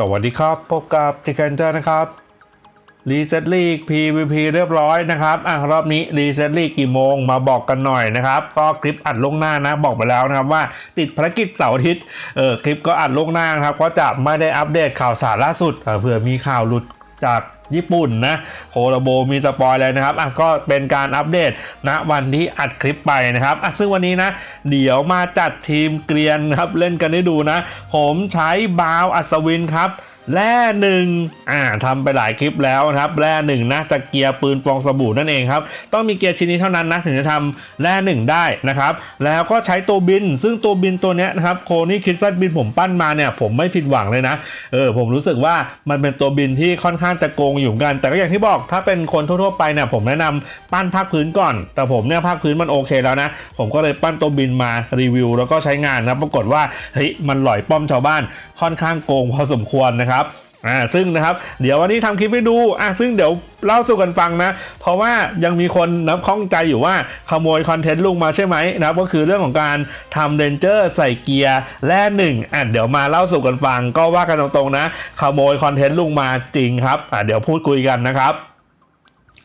สวัสดีครับ พบกับทิกันเจอร์นะครับรีเซ็ตลีก PVP เรียบร้อยนะครับอะรอบนี้รีเซ็ตลีกกี่โมงมาบอกกันหน่อยนะครับก็คลิปอัดลงหน้านะบอกไปแล้วนะครับว่าติดภารกิจเสาร์อาทิตย์เออคลิปก็อัดลงหน้านะครับก็จะไม่ได้อัปเดตข่าวสารล่าสุดเออเผื่อมีข่าวหลุด จากญี่ปุ่นนะโคโรโบมีสปอยเลยนะครับอะก็เป็นการอัปเดตณวันที่อัดคลิปไปนะครับอะซึ่งวันนี้นะเดี๋ยวมาจัดทีมเกรียนครับเล่นกันให้ดูนะ ผมใช้บาวอัศวินครับ แร่หนึ่งอ่าทำไปหลายคลิปแล้วนะครับ แร่หนึ่งนะจากเกียร์ปืนฟองสบู่นั่นเองครับ ต้องมีเกียร์ชิ้นนี้เท่านั้นนะถึงจะทำแร่หนึ่งได้นะครับ แล้วก็ใช้ตัวบิน ซึ่งตัวบินตัวนี้นะครับโคนี่คริสตัลบินผมปั้นมาเนี่ย ผมไม่ผิดหวังเลยนะ เออ ผมรู้สึกว่ามันเป็นตัวบินที่ค่อนข้างจะโกงอยู่กัน แต่ก็อย่างที่บอกถ้าเป็นคนทั่วๆไปเนี่ยผมแนะนำปั้นภาคพื้นก่อน แต่ผมเนี่ยภาคพื้นมันโอเคแล้วนะ ผมก็เลยปั้นตัวบินมารีวิว แล้วก็ใช้งานนะปรากฏว่าเฮ้ยมันหลอยป้อมชาวบ้านค่อนข้างโกงพอสมควรนะครับอ่าซึ่งนะครับเดี๋ยววันนี้ทำคลิปให้ดูอะซึ่งเดี๋ยวเล่าสู่กันฟังนะ เพราะว่ายังมีคนนับข้องใจอยู่ว่าขโมยคอนเทนต์ลุงมาใช่ไหมนะครับก็คือเรื่องของการทำเรนเจอร์ใส่เกียร์แร่หนึ่งอะเดี๋ยวมาเล่าสู่กันฟังก็ว่ากันตรงๆนะ ขโมยคอนเทนต์ลุงมาจริงครับอะเดี๋ยวพูดคุยกันนะครับ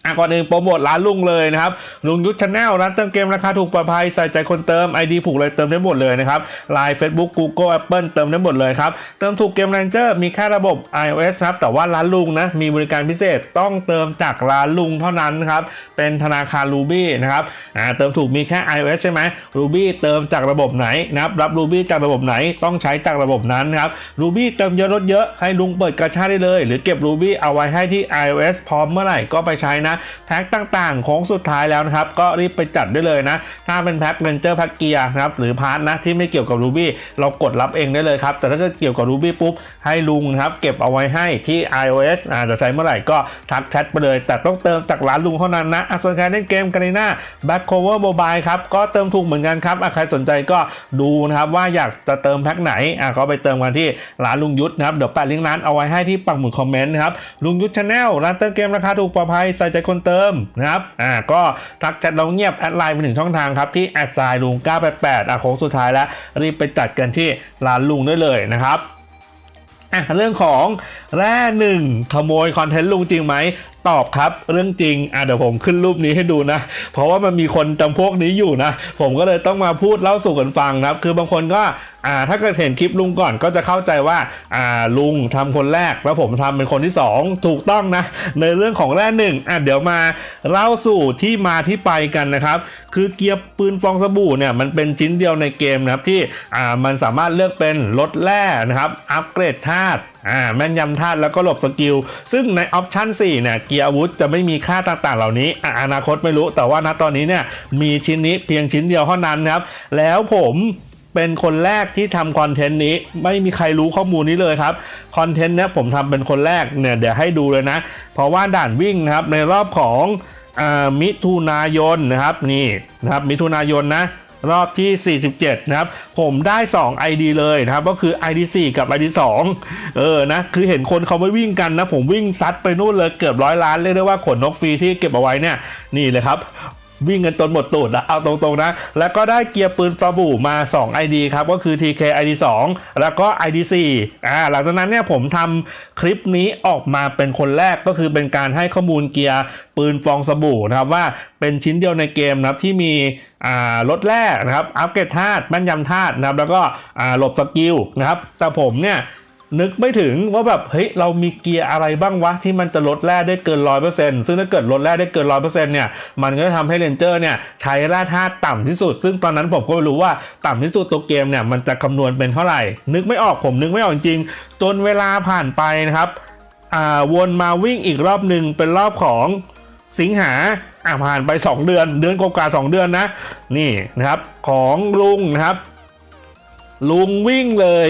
อะก่อนอื่นโปรโมทร้านลุงเลยนะครับลุงยุทธชาแนลร้านเติมเกมราคาถูกปลอดภัยใส่ใจคนเติม ID ผูกเลยเติมได้หมดเลยนะครับ Line Facebook Google Apple เติมได้หมดเลยครับเติมถูกเกม r รนเจอร์มีแค่ระบบ iOS ครับแต่ว่าร้านลุงนะมีบริการพิเศษต้องเติมจากร้านลุงเท่านั้นครับเป็นธนาคาร Ruby นะครับอ่าเติมถูกมีแค่ iOS ใช่ไหม Ruby เติมจากระบบไหนนะครับรับ Ruby จากระบบไหนต้องใช้จากระบบนั้นครับ Ruby เติมเยอะลดเยอะให้ลุงเปิดกระชาได้เลย หรือเก็บ Ruby เอาไว้ให้ที่ iOS พร้อมเมื่อไหร่ก็ไปใช้นะแพ็คต่างๆของสุดท้ายแล้วนะครับก็รีบไปจัดได้เลยนะ ถ้าเป็นแพ็คเรนเจอร์แพ็คเกียร์นะครับหรือพาร์ทนะที่ไม่เกี่ยวกับ Ruby เรากดรับเองได้เลยครับ แต่ถ้าเกิดเกี่ยวกับ Ruby ปุ๊บ ให้ลุงครับเก็บเอาไว้ให้ที่ iOS อาจจะใช้เมื่อไหร่ก็ทักแชทไปเลย แต่ต้องเติมจากร้านลุงเท่านั้นนะส่วนใครเล่นเกมกันในหน้า Back Cover Mobile ครับก็เติมถูกเหมือนกันครับใครสนใจก็ดูนะครับว่าอยากจะเติมแพ็คไหนอะก็ไปเติมกันที่ร้านลุงยุทธนะครับเดี๋ยวแปะลิงก์ร้านเอาไว้ให้ที่ปักหมุดคอมเมนต์นะครับลุงยุทธชาแนลร้านเติมเกมราคาถูกปลอดภัยใส่ใจคนเติมนะครับอ่าก็ทักแชทเราเงียบแอดไลน์ไปถึงช่องทางครับที่แอดไซน์ลุง988อะโค้งสุดท้ายแล้ว รีบไปจัดกันที่ร้านลุงได้เลยนะครับอะเรื่องของแร่หนึ่งขโมยคอนเทนต์ลุงจริงไหม ตอบครับเรื่องจริงอะเดี๋ยวผมขึ้นรูปนี้ให้ดูนะ เพราะว่ามันมีคนจำพวกนี้อยู่นะ ผมก็เลยต้องมาพูดเล่าสู่กันฟังนะครับ คือบางคนก็อ่าถ้าเกิดเห็นคลิปลุงก่อนก็จะเข้าใจว่าอ่าลุงทำคนแรกแล้วผมทำเป็นคนที่สองถูกต้องนะ ในเรื่องของแร่หนึ่งอะเดี๋ยวมาเล่าสู่ที่มาที่ไปกันนะครับ คือเกียร์ปืนฟองสบู่เนี่ยมันเป็นชิ้นเดียวในเกมนะครับที่อ่ามันสามารถเลือกเป็นลดแร่นะครับอัปเกรดธาตุ อ่าแม่นยำธาตุแล้วก็หลบสกิล ซึ่งในออปชั่น4เนี่ยเกียร์อาวุธจะไม่มีค่าต่างๆ เหล่านี้ออนาคตไม่รู้แต่ว่าณตอนนี้เนี่ยมีชิ้นนี้เพียงชิ้นเดียวเท่านั้นครับ แล้วผมเป็นคนแรกที่ทำคอนเทนต์นี้ไม่มีใครรู้ข้อมูลนี้เลยครับคอนเทนต์เนี้ยผมทำเป็นคนแรกเนี่ยเดี๋ยวให้ดูเลยนะ เพราะว่าด่านวิ่งนะครับในรอบของอมิถุนายนนะครับนี่นะครับมิถุนายนนะ รอบที่ 47 นะครับ ผมได้ 2 ID เลยนะครับ ก็คือ ID 4 กับ ID 2 เออนะ คือเห็นคนเขาไม่วิ่งกันนะ ผมวิ่งซัดไปนู่นเลยเกือบร้อยล้าน เรียกได้ว่าขนนกฟรีที่เก็บเอาไว้เนี่ย นี่เลยครับ วิ่งกันจนหมดตูดอะเอาตรงๆนะ แล้วก็ได้เกียร์ปืนฟาบูมา 2 ID ครับ ก็คือ TK ID 2 แล้วก็ ID 4อ่าหลังจากนั้นเนี่ยผมทำคลิปนี้ออกมาเป็นคนแรกก็คือเป็นการให้ข้อมูลเกียร์ปืนฟองสบู่นะครับว่าเป็นชิ้นเดียวในเกมนะครับที่มีอ่าลดแร่นะครับอัปเกรดธาตุแม่นยำธาตุนะครับแล้วก็อ่าหลบสกิลนะครับแต่ผมเนี่ย นึกไม่ถึงว่าแบบเฮ้ยเรามีเกียร์อะไรบ้างวะที่มันจะลดแร่ได้เกินร้อยเปอร์เซ็นต์ซึ่งถ้าเกิดลดแร่ได้เกินร้อยเปอร์เซ็นต์เนี่ยมันก็จะทำให้เรนเจอร์เนี่ยใช้แร่ธาตุต่ำที่สุด ซึ่งตอนนั้นผมก็ไม่รู้ว่าต่ำที่สุดตัวเกมเนี่ยมันจะคำนวณเป็นเท่าไหร่ นึกไม่ออกผมนึกไม่ออกจริงจนเวลาผ่านไปนะครับอ่าวนมาวิ่งอีกรอบหนึ่งเป็นรอบของสิงหาอ่าผ่านไป 2 เดือน เดือนกว่าๆสองเดือนนะนี่นะครับของลุงนะครับ ลุงวิ่งเลย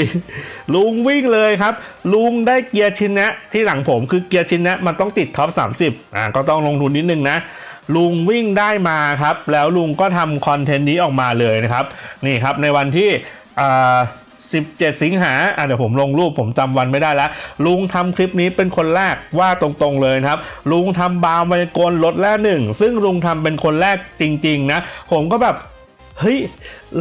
ลุงวิ่งเลยครับ ลุงได้เกียร์ชินนะที่หลังผมคือเกียร์ชินนะมันต้องติดท็อป 30อ่าก็ต้องลงทุนนิดนึงนะ ลุงวิ่งได้มาครับ แล้วลุงก็ทำคอนเทนต์นี้ออกมาเลยนะครับ นี่ครับในวันที่อ่า17 สิงหาอะเดี๋ยวผมลงรูปผมจำวันไม่ได้แล้ว ลุงทำคลิปนี้เป็นคนแรกว่าตรงๆเลยครับ ลุงทำบาวมายากลลดแร่หนึ่ง ซึ่งลุงทำเป็นคนแรกจริง ๆ นะ ผมก็แบบ เฮ้ย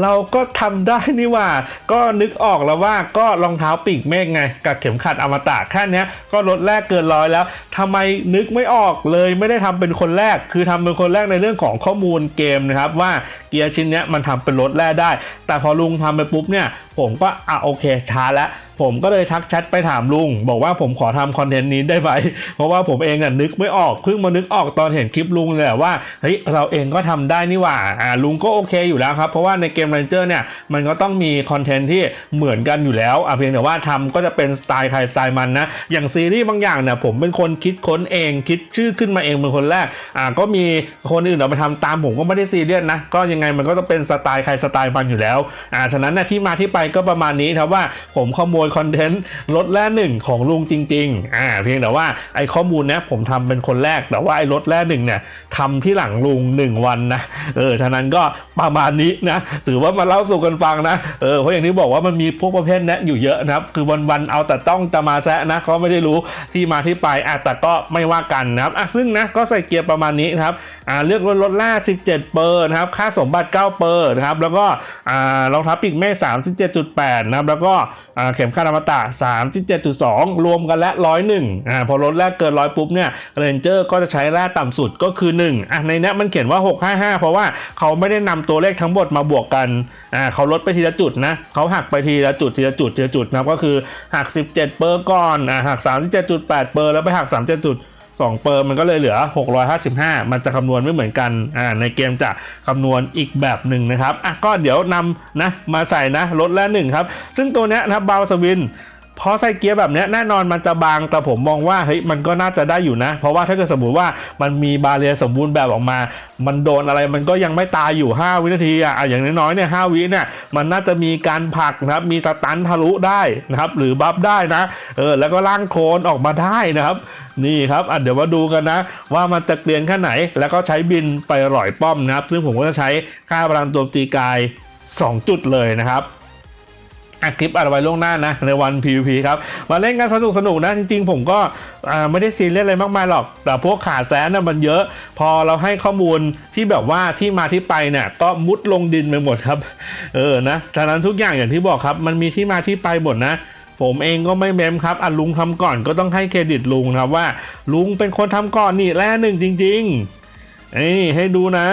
เราก็ทำได้นี่ว่า ก็นึกออกแล้วว่าก็รองเท้าปีกเมฆไง กับเข็มขัดอมตะแค่เนี้ยก็ลดแรกเกินร้อยแล้วทำไมนึกไม่ออกเลยไม่ได้ทำเป็นคนแรก คือทำเป็นคนแรกในเรื่องของข้อมูลเกมนะครับว่าเกียร์ชิ้นเนี้ยมันทำเป็นรถแร่ได้ แต่พอลุงทำไปปุ๊บเนี่ย ผมก็อะโอเคช้าแล้วผมก็เลยทักแชทไปถามลุง บอกว่าผมขอทำคอนเทนต์นี้ได้ไหมเพราะว่าผมเองน่ะนึกไม่ออกเพิ่งมานึกออกตอนเห็นคลิปลุงเลยแหละว่าเฮ้ยเราเองก็ทำได้นี่หว่าอ่าลุงก็โอเคอยู่แล้วครับเพราะว่าในเกม Ranger เนี่ยมันก็ต้องมีคอนเทนต์ที่เหมือนกันอยู่แล้วอะเพียงแต่ว่าทำก็จะเป็นสไตล์ใครสไตล์มันนะ อย่างซีรีส์บางอย่างเนี่ยผมเป็นคนคิดค้นเองคิดชื่อขึ้นมาเองเป็นคนแรกอ่าก็มีคนอื่นเอาไปทำตามผมก็ไม่ได้ซีเรียสนะก็ยังไงมันก็ต้องเป็นสไตล์ใครสไตล์มันอยู่แล้วอ่าฉะนั้นนะที่มาที่ไปก็ประมาณนี้ครับว่าผมขโมยคอนเทนต์รถแร่หนึ่งของลุงจริงๆอ่าเพียงแต่ว่าไอ้ข้อมูลเนี้ยผมทำเป็นคนแรกแต่ว่าไอ้รถแร่หนึ่งเนี่ยทำที่หลังลุงหนึ่งวันนะเออฉะนั้นก็ประมาณนี้นะถือว่ามาเล่าสู่กันฟังนะเออเพราะอย่างที่บอกว่ามันมีพวกประเภทนี้อยู่เยอะนะครับ คือวันๆเอาแต่ต้องจะมาแซะนะเขาไม่ได้รู้ที่มาที่ไปอะแต่ก็ไม่ว่ากันนะครับอะซึ่งนะก็ใส่เกียร์ประมาณนี้นะครับอ่าเลือกรถรถแร่17 เปอร์นะครับค่าสมบัติ 9 เปอร์นะครับแล้วก็อ่ารองเท้าปีกเมฆ37.8 นะครับแล้วก็อ่าเข็มขัดอมตะ37.2 รวมกันและ101อ่าพอรถแรกเกินร้อยปุ๊บเนี่ยเรนเจอร์ก็จะใช้แร่ต่ำสุดก็คือ1อะในนี้มันเขียนว่า 655 เพราะว่าเขาไม่ได้นำตัวเลขทั้งหมดมาบวกกันอ่าเขาลดไปทีละจุดนะเขาหักไปทีละจุดทีละจุดทีละจุดนะครับก็คือหัก 17 เปอร์ก่อนอ่าหัก 37.8 เปอร์แล้วไปหัก 37จุด2เปอร์มันก็เลยเหลือ 655 มันจะคำนวณไม่เหมือนกัน อ่า ในเกมจะคำนวณอีกแบบหนึ่งนะครับ อะ ก็เดี๋ยวนำนะ มาใส่นะ ลดละหนึ่งครับ ซึ่งตัวเนี้ยนะครับบาวสวิน พอใส่เกียร์แบบนี้แน่นอนมันจะบางแต่ผมมองว่าเฮ้ยมันก็น่าจะได้อยู่นะ เพราะว่าถ้าเกิดสมมติว่ามันมีบาเรียสมบูรณ์แบบออกมา มันโดนอะไรมันก็ยังไม่ตายอยู่ 5 วินาทีอะอย่างน้อยๆเนี่ยหวิเนี่ยมันน่าจะมีการผลักนะครับมีสตันทะลุได้นะครับหรือบัฟได้นะเออแล้วก็ล่างโคลนออกมาได้นะครับนี่ครับอะเดี๋ยวมาดูกันนะ ว่ามันจะเกลียนแค่ไหน แล้วก็ใช้บินไปหล่อยป้อมนะครับ ซึ่งผมก็จะใช้ค่าพลังโจมตีกาย 2 จุดเลยนะครับ อัดคลิปอัดไว้ล่วงหน้านะในวัน PVP ครับ มาเล่นกันสนุกสนุกนะ จริงๆ ผมก็ไม่ได้ซีเรียสอะไรมากมายหรอก แต่พวกขาแซนนะมันเยอะ พอเราให้ข้อมูลที่แบบว่าที่มาที่ไปเนี่ยก็มุดลงดินไปหมดครับ เออนะฉะนั้นทุกอย่างอย่างที่บอกครับ มันมีที่มาที่ไปหมดนะผมเองก็ไม่เมมครับอะลุงทำก่อนก็ต้องให้เครดิตลุงครับว่า ลุงเป็นคนทำก่อนนี่แร่หนึ่งจริงๆนี่ให้ดูนะ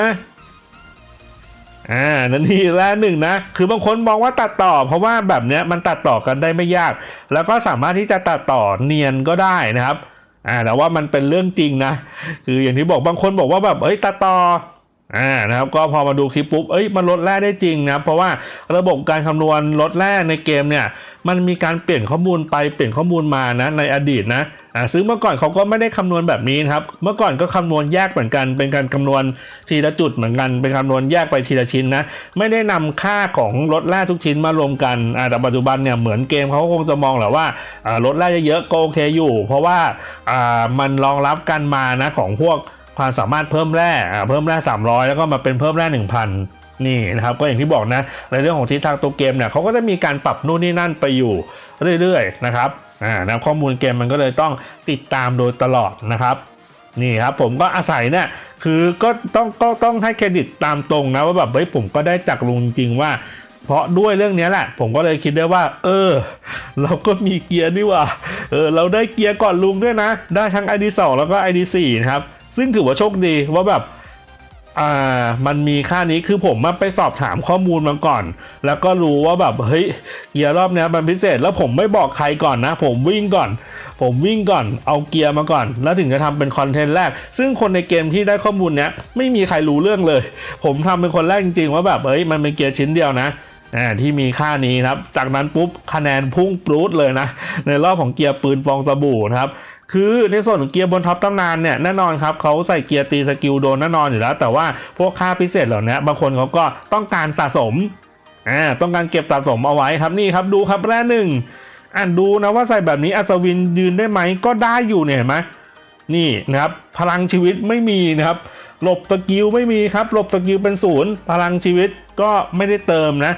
อ่านั่นนี่แร่หนึ่งนะ คือบางคนมองว่าตัดต่อ เพราะว่าแบบเนี้ยมันตัดต่อกันได้ไม่ยาก แล้วก็สามารถที่จะตัดต่อเนียนก็ได้นะครับอ่าแต่ว่ามันเป็นเรื่องจริงนะ คืออย่างที่บอกบางคนบอกว่าแบบเอ้ยตัดต่ออ่านะครับก็พอมาดูคลิปปุ๊บเอ้ยมันลดแร่ได้จริงนะเพราะว่าระบบการคำนวณลดแร่ในเกมเนี่ย มันมีการเปลี่ยนข้อมูลไปเปลี่ยนข้อมูลมานะในอดีตนะ อ่าซึ่งเมื่อก่อนเขาก็ไม่ได้คำนวณแบบนี้นะครับ เมื่อก่อนก็คำนวณแยกเหมือนกัน เป็นการคำนวณทีละจุดเหมือนกัน เป็นคำนวณแยกไปทีละชิ้นนะ ไม่ได้นำค่าของรถแร่ทุกชิ้นมารวมกันอ่าแต่ปัจจุบันเนี่ยเหมือนเกมเขาคงจะมองแหละว่าอ่ารถแร่เยอะๆก็โอเคอยู่ เพราะว่าอ่ามันรองรับกันมานะของพวกความสามารถเพิ่มแร่อ่าเพิ่มแร่300 แล้วก็มาเป็นเพิ่มแร่1,000นี่นะครับก็อย่างที่บอกนะในเรื่องของทิศทางตัวเกมเนี่ยเขาก็จะมีการปรับนู่นนี่นั่นไปอยู่เรื่อยๆนะครับ นะข้อมูลเกมมันก็เลยต้องติดตามโดยตลอดนะครับนี่ครับผมก็อาศัยเนี่ยคือก็ต้องก็ต้องให้เครดิตตามตรงนะว่าแบบเฮ้ยผมก็ได้จากลุงจริงๆว่า เพราะด้วยเรื่องนี้แหละ ผมก็เลยคิดได้ว่า เออ เราก็มีเกียร์นี่ว่าเออเราได้เกียร์ก่อนลุงด้วยนะ ได้ทั้ง ID 2 แล้วก็ ID 4นะครับซึ่งถือว่าโชคดีว่าแบบ อ่ามันมีค่านี้คือผมมาไปสอบถามข้อมูลมาก่อน แล้วก็รู้ว่าแบบเฮ้ยเกียร์รอบนี้มันพิเศษแล้วผมไม่บอกใครก่อนนะ ผมวิ่งก่อน ผมวิ่งก่อนเอาเกียร์มาก่อน แล้วถึงจะทำเป็นคอนเทนต์แรก ซึ่งคนในเกมที่ได้ข้อมูลเนี้ยไม่มีใครรู้เรื่องเลย ผมทำเป็นคนแรกจริงๆว่าแบบเฮ้ยมันเป็นเกียร์ชิ้นเดียวนะอ่ที่มีค่านี้ครับ จากนั้นปุ๊บคะแนนพุ่งปรูดเลยนะ ในรอบของเกียร์ปืนฟองสบู่นะครับ คือในส่วนของเกียร์บนท็อปตำนานเนี่ยแน่นอนครับเขาใส่เกียร์ตีสกิลโดนแน่นอนอยู่แล้ว แต่ว่าพวกค่าพิเศษเหล่านี้บางคนเขาก็ต้องการสะสมอ่าต้องการเก็บสะสมเอาไว้ครับนี่ครับดูครับแร่หนึ่งอ่านดูนะว่าใส่แบบนี้อัศวินยืนได้ไหมก็ได้อยู่เนี่ยเห็นไหมนี่นะครับพลังชีวิตไม่มีนะครับหลบสกิลไม่มีครับหลบสกิลเป็นศูนย์พลังชีวิตก็ไม่ได้เติมนะ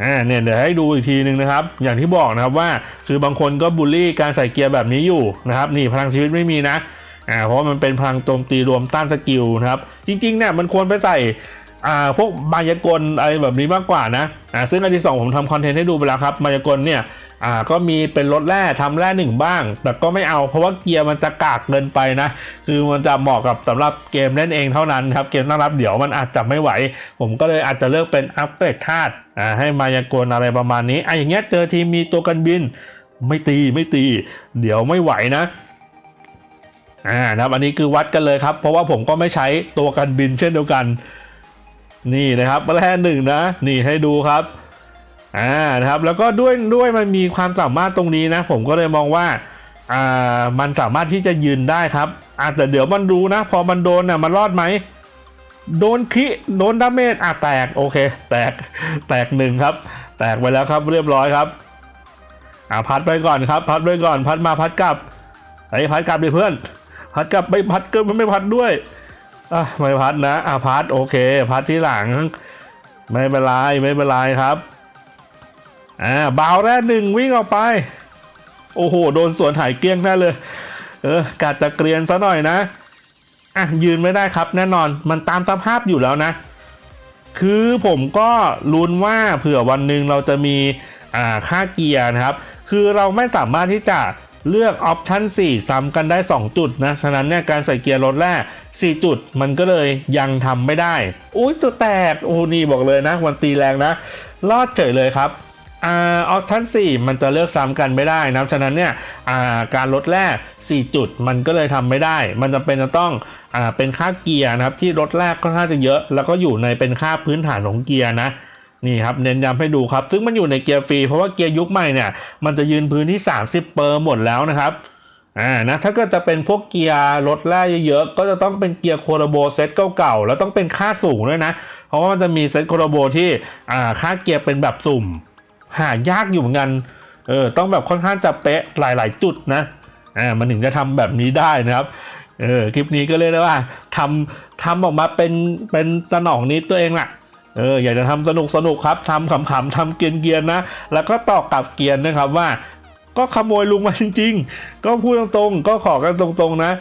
อ่าเนี่ยเดี๋ยวให้ดูอีกทีหนึ่งนะครับ อย่างที่บอกนะครับว่าคือบางคนก็บูลลี่การใส่เกียร์แบบนี้อยู่นะครับ นี่พลังชีวิตไม่มีนะอ่าเพราะมันเป็นพลังโจมตีรวมต้านสกิลนะครับ จริงๆเนี่ยมันควรไปใส่อ่าพวกมายากลอะไรแบบนี้มากกว่านะอ่าซึ่งอันที่สองผมทำคอนเทนต์ให้ดูไปแล้วครับมายากลเนี่ยอ่าก็มีเป็นรถแร่ทำแร่หนึ่งบ้าง แต่ก็ไม่เอาเพราะว่าเกียร์มันจะกากเกินไปนะ คือมันจะเหมาะกับสำหรับเกมเล่นเองเท่านั้นครับ เกมตั้งรับเดี๋ยวมันอาจจะไม่ไหว ผมก็เลยอาจจะเลือกเป็นอัปเกรดธาตุ อ่าให้มายากลอะไรประมาณนี้อะอย่างเงี้ยเจอทีมมีตัวกันบินไม่ตีไม่ตี เดี๋ยวไม่ไหวนะอ่านะครับอันนี้คือวัดกันเลยครับ เพราะว่าผมก็ไม่ใช้ตัวกันบินเช่นเดียวกัน นี่นะครับแร่หนึ่งนะ นี่ให้ดูครับอ่านะครับแล้วก็ด้วยด้วยมันมีความสามารถตรงนี้นะ ผมก็เลยมองว่าอ่ามันสามารถที่จะยืนได้ครับอาแต่เดี๋ยวมันรู้นะ พอมันโดนน่ะมันรอดไหม โดนคิโดนดาเมจอะแตกโอเค แตกแตกหนึ่งครับ แตกไปแล้วครับเรียบร้อยครับอ่าพัดไปก่อนครับ พัดไปก่อน พัดมาพัดกลับไอ้พัดกลับดิเพื่อน พัดกลับไม่พัดก็ไม่พัดด้วยอะไม่พัดนะอะพัดโอเค พัดที่หลัง ไม่เป็นไรไม่เป็นไรครับอ่าบาวแรกหนึ่งวิ่งออกไป โอ้โห โดนสวนหายเกลี้ยงแน่เลย เออกาดจะเกรียนซะหน่อยนะ อะยืนไม่ได้ครับ แน่นอนมันตามสภาพอยู่แล้วนะ คือผมก็ลุ้นว่าเผื่อวันหนึ่งเราจะมีอ่าค่าเกียร์นะครับ คือเราไม่สามารถที่จะเลือกออปชัน4ซ้ำกันได้ 2 จุดนะฉะนั้นเนี่ยการใส่เกียร์รถแรก 4 จุดมันก็เลยยังทำไม่ได้ อุ้ยตัวแตกโอ้นี่บอกเลยนะ วันตีแรงนะ รอดเฉยเลยครับ อ่าออปชัน4มันจะเลือกซ้ำกันไม่ได้นะฉะนั้นเนี่ยอ่าการลดแรก 4 จุดมันก็เลยทำไม่ได้ มันจะเป็นจะต้องอ่าเป็นค่าเกียร์นะครับที่ลดแรกค่อนข้างจะเยอะ แล้วก็อยู่ในเป็นค่าพื้นฐานของเกียร์นะนี่ครับเน้นย้ำให้ดูครับ ซึ่งมันอยู่ในเกียร์ฟรีเพราะว่าเกียร์ยุคใหม่เนี่ยมันจะยืนพื้นที่ 30 เปอร์หมดแล้วนะครับอ่านะถ้าเกิดจะเป็นพวกเกียร์รถแร่เยอะๆก็จะต้องเป็นเกียร์โคโรโบเซตเก่าๆแล้วต้องเป็นค่าสูงด้วยนะ เพราะว่ามันจะมีเซตโคโรโบที่อ่าค่าเกียร์เป็นแบบสุ่ม หายากอยู่เหมือนกัน เออ ต้องแบบค่อนข้างจะเป๊ะหลาย ๆ จุดนะ อ่า มันถึงจะทำแบบนี้ได้นะครับ เออ คลิปนี้ก็เรียได้ว่าทำทำออกมาเป็น เป็นสนองนี้ตัวเองแหละเออ อยากจะทำสนุกสนุกครับทำขำๆทำเกรียนๆนะ แล้วก็ตอบกลับเกียนนะครับว่า ก็ขโมยลุงมาจริง ๆ ก็พูดตรงๆ ก็ขอกันตรงๆนะ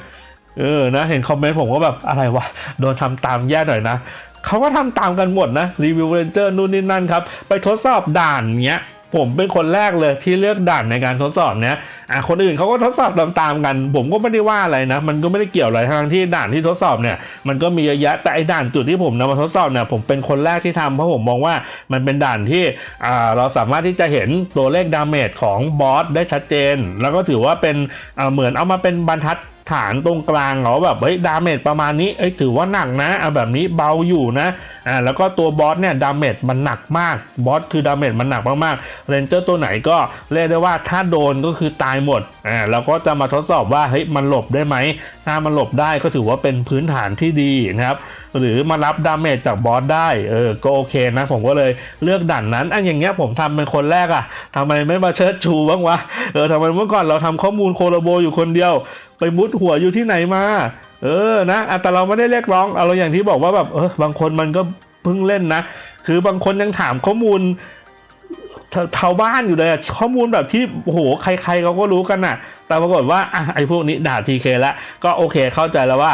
เออ นะ เห็นคอมเมนต์ผมก็แบบอะไรวะ โดนทำตามแย่หน่อยนะ เขาก็ทำตามกันหมดนะรีวิวเรนเจอร์นู่นนี่นั่นครับ ไปทดสอบด่านเนี้ยผมเป็นคนแรกเลยที่เลือกด่านในการทดสอบเนี้ยอะคนอื่นเขาก็ทดสอบตามๆกัน ผมก็ไม่ได้ว่าอะไรนะ มันก็ไม่ได้เกี่ยวอะไรทั้งที่ด่านที่ทดสอบเนี่ย มันก็มีเยอะแยะแต่ไอ้ด่านจุดที่ผมนำมาทดสอบเนี่ยผมเป็นคนแรกที่ทำเพราะผมมองว่ามันเป็นด่านที่อ่าเราสามารถที่จะเห็นตัวเลขดาเมจของบอสได้ชัดเจน แล้วก็ถือว่าเป็นอ่าเหมือนเอามาเป็นบรรทัด ฐานตรงกลางเหรอแบบเฮ้ยดาเมจประมาณนี้เอ้ยถือว่าหนักนะเอาแบบนี้เบาอยู่นะอ่าแล้วก็ตัวบอสเนี่ยดาเมจมันหนักมากบอสคือดาเมจมันหนักมากๆเรนเจอร์ตัวไหนก็เรียกได้ว่าถ้าโดนก็คือตายหมดอ่าแล้วก็จะมาทดสอบว่าเฮ้ยมันหลบได้ไหมถ้ามันหลบได้ก็ถือว่าเป็นพื้นฐานที่ดีนะครับ หรือมารับดาเมจจากบอสได้เออก็โอเคนะผมก็เลยเลือกด่านนั้นอันอย่างเงี้ยผมทำเป็นคนแรกอะทำไมไม่มาเชิดชูบ้างวะเออทำไมเมื่อก่อนเราทำข้อมูลโคโลโบอยู่คนเดียว ไปมุดหัวอยู่ที่ไหนมาเออนะแต่เราไม่ได้เรียกร้องเอาเราอย่างที่บอกว่าแบบเออบางคนมันก็เพิ่งเล่นนะ คือบางคนยังถามข้อมูลชาวบ้านอยู่เลยข้อมูลแบบที่โอ้โหใครๆเขาก็รู้กันน่ะ แต่ปรากฏว่าอะไอ้พวกนี้ด่าทีเคแล้วก็โอเคเข้าใจแล้วว่า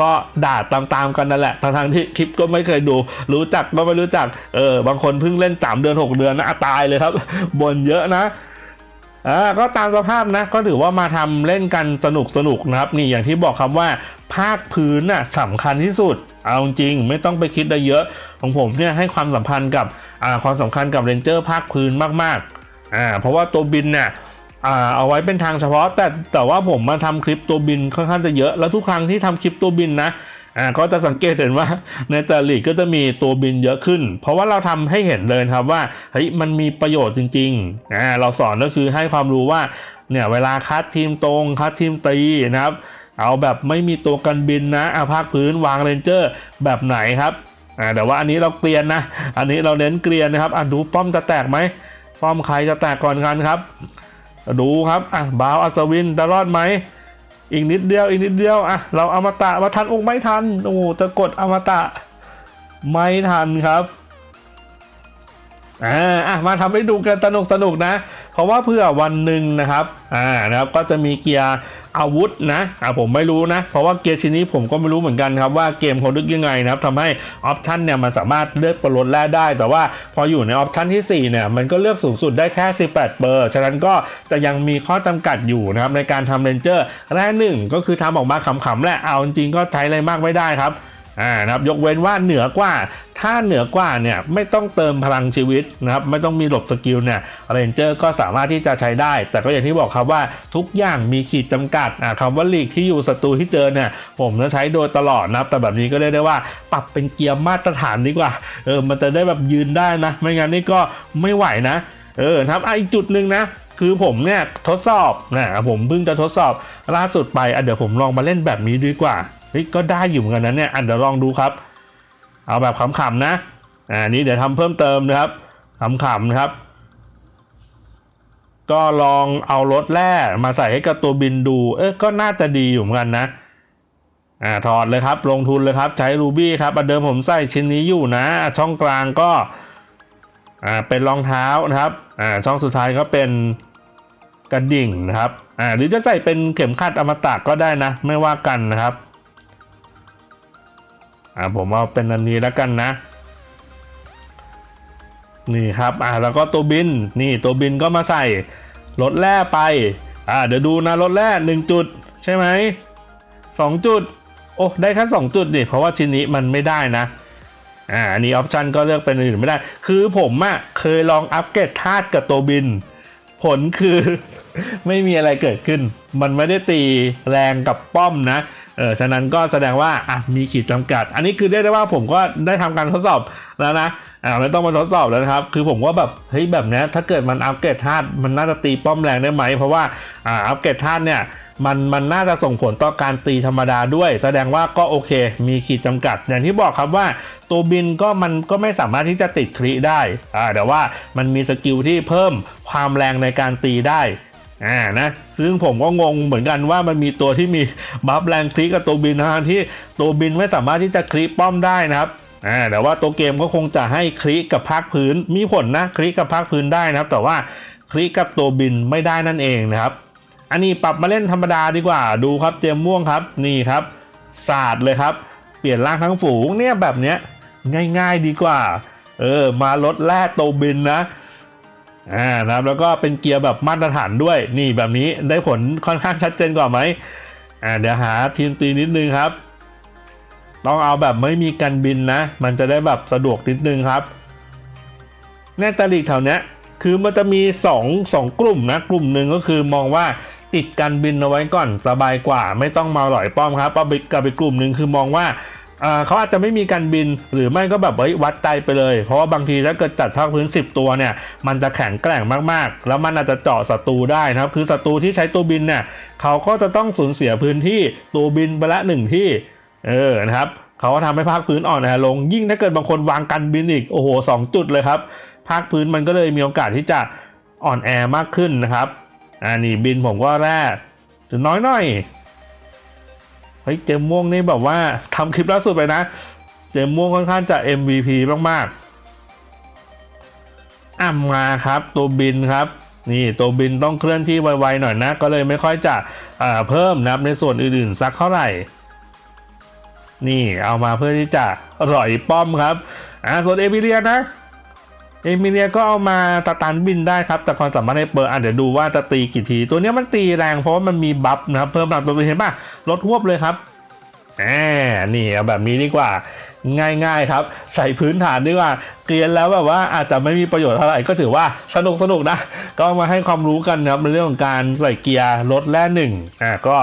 ก็ด่าตามๆกันนั่นแหละทั้งๆที่คลิปก็ไม่เคยดู รู้จักก็ไม่รู้จักเออบางคนเพิ่งเล่นสามเดือนหกเดือนนะตายเลยครับบ่นเยอะนะอ่าก็ตามสภาพนะก็ถือว่ามาทำเล่นกันสนุกสนุกนะครับ นี่อย่างที่บอกครับว่า ภาคพื้นน่ะสำคัญที่สุด เอาจริงไม่ต้องไปคิดได้เยอะของผมเนี่ยให้ความสัมพันธ์กับอ่าความสำคัญกับเรนเจอร์ภาคพื้นมากๆอ่าเพราะว่าตัวบินเนี่ย อ่าเอาไว้เป็นทางเฉพาะ แต่แต่ว่าผมมาทำคลิปตัวบินค่อนข้างจะเยอะ แล้วทุกครั้งที่ทำคลิปตัวบินนะอ่าก็จะสังเกตเห็นว่าในแต่ลีกก็จะมีตัวบินเยอะขึ้น เพราะว่าเราทำให้เห็นเลยครับว่าเฮ้ยมันมีประโยชน์จริงๆอ่าเราสอนก็คือให้ความรู้ว่าเนี่ยเวลาคัดทีมตรงคัดทีมตีนะครับ เอาแบบไม่มีตัวกันบินนะอาภาคพื้นวางเรนเจอร์แบบไหนครับอ่าแต่ว่าอันนี้เราเกลียนนะ อันนี้เราเน้นเกลียนนะครับอะดูป้อมจะแตกไหมป้อมใครจะแตกก่อนกันครับ ดูครับอะบาวอัศวินจะรอดไหมอีกนิดเดียวอีกนิดเดียวอะเราอมตะมาทันองค์ไม่ทันโอ้จะกดอมตะไม่ทันครับอ่าอะมาทำให้ดูกันสนุกสนุกนะ เพราะว่าเพื่อวันหนึ่งนะครับอ่านะครับก็จะมีเกียร์ อาวุธนะอ่าผมไม่รู้นะ เพราะว่าเกียร์ชิ้นนี้ผมก็ไม่รู้เหมือนกันครับว่าเกมเขาดึกยังไงนะครับทำให้ออปชันเนี่ยมันสามารถเลือกปลดแร่ได้ แต่ว่าพออยู่ในออปชันที่4เนี่ยมันก็เลือกสูงสุดได้แค่ 18 เปอร์ฉะนั้นก็จะยังมีข้อจำกัดอยู่นะครับในการทำเรนเจอร์แร่หนึ่งก็คือทำออกมาขำๆแหละเอาจริงก็ใช้อะไรมากไม่ได้ครับ อ่านะครับยกเว้นว่าเหนือกว่า ถ้าเหนือกว่าเนี่ยไม่ต้องเติมพลังชีวิตนะครับไม่ต้องมีหลบสกิลเนี่ยเรนเจอร์ก็สามารถที่จะใช้ได้ แต่ก็อย่างที่บอกครับว่าทุกอย่างมีขีดจำกัดอ่าคำว่าลีกที่อยู่ศัตรูที่เจอเนี่ยผมจะใช้โดยตลอดนะครับแต่แบบนี้ก็เรียกได้ว่าปรับเป็นเกียร์มาตรฐานดีกว่าเออมันจะได้แบบยืนได้นะ ไม่งั้นนี่ก็ไม่ไหวนะเออครับอะอีกจุดหนึ่งนะคือผมเนี่ยทดสอบนะผมเพิ่งจะทดสอบล่าสุดไปอะเดี๋ยวผมลองมาเล่นแบบนี้ดีกว่า ฮ้ยก็ได้อยู่เหมือนกันนะเนี่ยอะเดี๋ยวลองดูครับ เอาแบบขำๆนะอ่านี้เดี๋ยวทำเพิ่มเติมนะครับขำๆนะครับ ก็ลองเอารถแร่มาใส่ให้กับตัวบินดู เอ๊ะก็น่าจะดีอยู่เหมือนกันนะอ่าถอดเลยครับลงทุนเลยครับใช้รูบี้ครับอันเดิมผมใส่ชิ้นนี้อยู่นะ ช่องกลางก็อ่าเป็นรองเท้านะครับอ่าช่องสุดท้ายก็เป็นกระดิ่งนะครับอ่าหรือจะใส่เป็นเข็มขัดอมตะก็ได้นะ ไม่ว่ากันนะครับ อ่าผมเอาเป็นอันนี้แล้วกันนะ นี่ครับอ่าแล้วก็ตัวบินนี่ตัวบินก็มาใส่รถแร่ไปอ่าเดี๋ยวดูนะรถแร่หนึ่งจุดใช่ไหมสองจุดโอ้ได้แค่สองจุดดิเพราะว่าชิ้นนี้มันไม่ได้นะอ่าอันนี้ออปชันก็เลือกเป็นอื่นไม่ได้ คือผมอะ่ะเคยลองอัปเกรดธาตุกับตัวบิน ผลคือ ไม่มีอะไรเกิดขึ้น มันไม่ได้ตีแรงกับป้อมนะ เออฉะนั้นก็แสดงว่าอะมีขีดจำกัด อันนี้คือเรียกได้ว่าผมก็ได้ทำการทดสอบแล้วนะอ่าไม่ต้องมาทดสอบแล้วนะครับ คือผมว่าแบบเฮ้ยแบบเนี้ยถ้าเกิดมันอัปเกรดธาตุมันน่าจะตีป้อมแรงได้ไหม เพราะว่าอ่าอัปเกรดธาตุเนี่ยมันมันน่าจะส่งผลต่อการตีธรรมดาด้วย แสดงว่าก็โอเค มีขีดจำกัด อย่างที่บอกครับว่าตัวบินก็มันก็ไม่สามารถที่จะติดคริได้อ่าแต่ว่ามันมีสกิลที่เพิ่มความแรงในการตีได้ อ่านะซึ่งผมก็งงเหมือนกันว่ามันมีตัวที่มีบัฟแรงคลิกกับตัวบินนะที่ตัวบินไม่สามารถที่จะคลิกป้อมได้นะครับอ่าแต่ว่าตัวเกมก็คงจะให้คลิกกับภาคพื้นมีผลนะคลิกกับภาคพื้นได้นะครับ แต่ว่าคลิกกับตัวบินไม่ได้นั่นเองนะครับ อันนี้ปรับมาเล่นธรรมดาดีกว่าดูครับเจมม่วงครับนี่ครับศาสตร์เลยครับ เปลี่ยนร่างทั้งฝูงเนี่ยแบบเนี้ยง่าย ๆดีกว่า เออมาลดแร่ตัวบินนะ อ่านะครับแล้วก็เป็นเกียร์แบบมาตรฐานด้วยนี่แบบนี้ได้ผลค่อนข้างชัดเจนกว่าไหมอ่าเดี๋ยวหาทีมตีนิดนึงครับ ต้องเอาแบบไม่มีกันบินนะ มันจะได้แบบสะดวกนิดนึงครับแน่ตาลีกแถวเนี้ยคือมันจะมี2 2กลุ่มนะ กลุ่มหนึ่งก็คือมองว่าติดกันบินเอาไว้ก่อนสบายกว่า ไม่ต้องมาหลอยป้อมครับกับอีกกลุ่มหนึ่งคือมองว่า เขาอาจจะไม่มีการบินหรือไม่ก็แบบเฮ้ยวัดใจไปเลย เพราะว่าบางทีถ้าเกิดจัดภาคพื้น 10 ตัวเนี่ย มันจะแข็งแกร่งมากๆ แล้วมันอาจจะเจาะศัตรูได้นะครับ คือศัตรูที่ใช้ตัวบินเนี่ยเขาก็จะต้องสูญเสียพื้นที่ตัวบินไปละหนึ่งที่เออนะครับเขาก็ทำให้ภาคพื้นอ่อนแอลงยิ่งถ้าเกิดบางคนวางกันบินอีกโอ้โหสองจุดเลยครับภาคพื้นมันก็เลยมีโอกาสที่จะอ่อนแอมากขึ้นนะครับอ่านี่บินผมก็แร่จะน้อยหน่อย เฮ้ยเจมม่วงนี่แบบว่าทำคลิปล่าสุดไปนะ เจมม่วงค่อนข้างจะ MVP มากๆอะมาครับ ตัวบินครับนี่ตัวบินต้องเคลื่อนที่ไวๆหน่อยนะ ก็เลยไม่ค่อยจะเพิ่มนะในส่วนอื่นๆสักเท่าไหร่ นี่เอามาเพื่อที่จะร่อยป้อมครับอ่าส่วนเอมิเลียนะ เอมิเลียก็เอามาตะตันบินได้ครับ แต่ความสามารถในเปิดอะเดี๋ยวดูว่าจะตีกี่ที ตัวนี้มันตีแรงเพราะว่ามันมีบัฟนะครับ เพิ่มพลังตัวบินเห็นป่ะลดหวบเลยครับแหมนี่เอาแบบนี้ดีกว่าง่ายๆครับ ใส่พื้นฐานดีกว่าเกรียนแล้วแบบว่าอาจจะไม่มีประโยชน์เท่าไหร่ก็ถือว่าสนุกสนุกๆนะ ก็มาให้ความรู้กันนะครับในเรื่องของการใส่เกียร์ลดแร่หนึ่งอ่าก็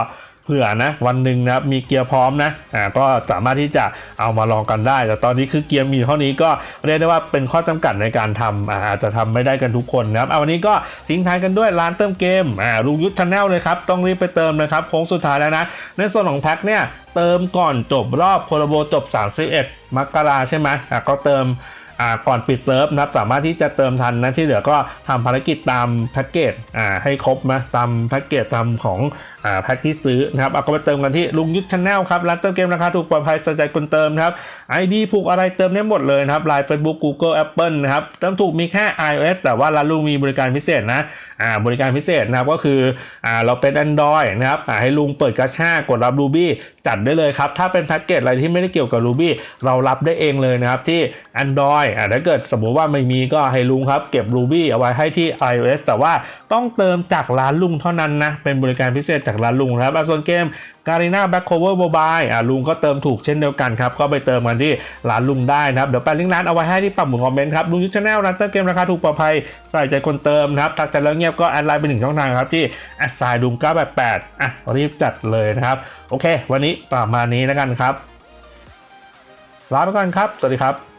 เผื่อนะวันหนึ่งนะมีเกียร์พร้อมนะอ่าก็สามารถที่จะเอามาลองกันได้ แต่ตอนนี้คือเกียร์มีเท่านี้ก็เรียกได้ว่าเป็นข้อจำกัดในการทำอาอาจจะทำไม่ได้กันทุกคนนะครับเอาวันนี้ก็ทิ้งท้ายกันด้วยร้านเติมเกมอ่าลุงยุทธชาแนลเลยครับต้องรีบไปเติมนะครับโค้งสุดท้ายแล้วนะ ในส่วนของแพ็คเนี่ยเติมก่อนจบรอบโคโลโบจบ 31 มกราใช่ไหมอะก็เติมอ่าก่อนปิดเซิร์ฟนะครับสามารถที่จะเติมทันนะที่เหลือก็ทำภารกิจตามแพ็กเกจอ่าให้ครบนะตามแพ็กเกจตามของ แพ็คที่ซื้อนะครับเอาก็ไปเติมกันที่ลุงยุทธชาแนลครับร้านเติมเกมราคาถูกปลอดภัยสนใจคนเติมครับไอดีผูกอะไรเติมได้หมดเลยนะครับไลน์เฟซบุ๊กกูเกิลแอปเปิลนะครับเติมถูกมีแค่ iOS แต่ว่าร้านลุงมีบริการพิเศษนะอ่าบริการพิเศษนะครับก็คืออ่าเราเป็น Android นะครับอ่าให้ลุงเปิดกระชากดรับ Ruby จัดได้เลยครับ ถ้าเป็นแพ็กเกจอะไรที่ไม่ได้เกี่ยวกับ Ruby เรารับได้เองเลยนะครับที่ Android อ่าถ้าเกิดสมมุติว่าไม่มีก็ให้ลุงครับเก็บ Ruby เอาไว้ให้ที่ iOS แต่ว่าต้องเติมจากร้านลุงเท่านั้นนะเป็นบริการพิเศษจากร้านลุงครับส่วนเกม Garena Back Cover Mobile อ่าลุงก็เติมถูกเช่นเดียวกันครับ ก็ไปเติมกันที่ร้านลุงได้นะครับ เดี๋ยวแปะลิงก์ร้านเอาไว้ให้ที่ปุ่มหมุดคอมเมนต์ครับ ลุงยุทธชาแนลร้านเติมเกมราคาถูกปลอดภัย ใส่ใจคนเติมครับ ทักใจแล้วเงียบก็แอดไลน์ไปหนึ่งช่องทางครับ ที่แอดไซด์ดุม988อะรีบจัดเลยนะครับ โอเค วันนี้ประมาณนี้แล้วกันครับลาไปก่อนครับ สวัสดีครับ